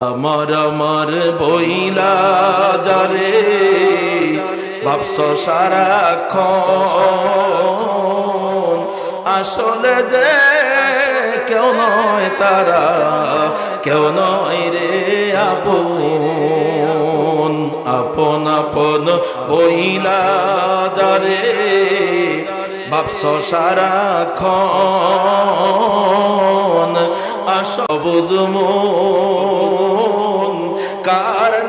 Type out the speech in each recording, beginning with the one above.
আমার আমার বইলা যারে ভাবস সারাক্ষণ আসলে যে কেউ নয় তারা, কেউ নয় রে আপন আপন আপন বইলা যারে ভাবস সারাক্ষণ আসবুজ মন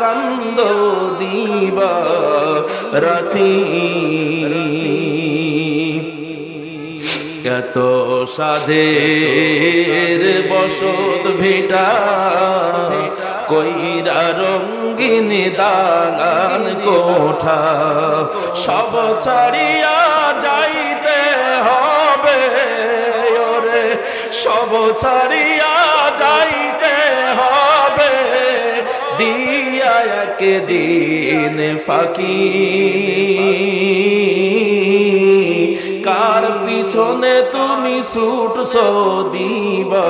কান্দ দিবা রাতি। এত সাধের বসত ভিটা কইরা রঙ্গিন দালান কোঠা। সব ছাড়িয়া যাইতে হবে, ওরে। সব ছাড়িয়া দিয়া একদিন ফাঁকি। কার পিছনে তুমি ছুটছ দিবা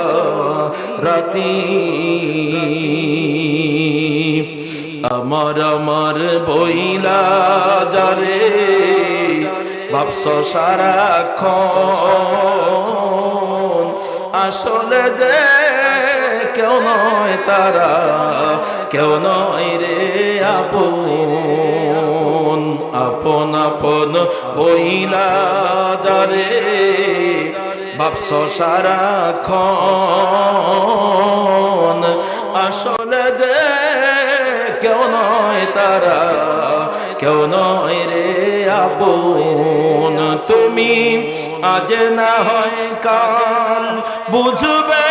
রাতি? আমার আমার বইলা যারে ভাবস সারাক্ষণ। আসলে যে কেউ নয় তারা। আপন আপন বইলা যারে। ভাবস সারাক্ষণ আসলে যে কেউ নয় তারা, কেউ নয় রে আপন। তুমি আজ না হয় কাল বুঝবে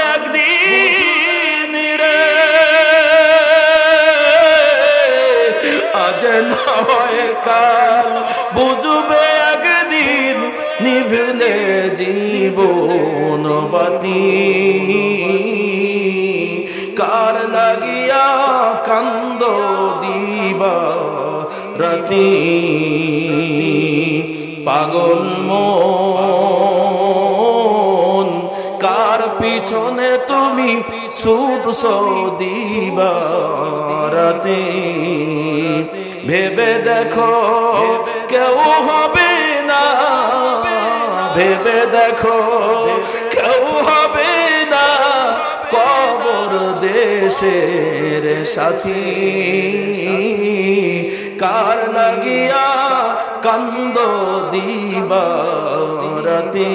নিভলে জীবন বাতি। কার লাগিয়া কান্দ দিবা রাতি? পাগল মন, কার পিছনে তুমি ছুটছ দিবা রাতে? ভেবে দেখো কেউ হবে না। ভেবে দেখো কেউ হবে না কবর দেশের সাথী। কার লাগিয়া কান্দ দিবা রাতি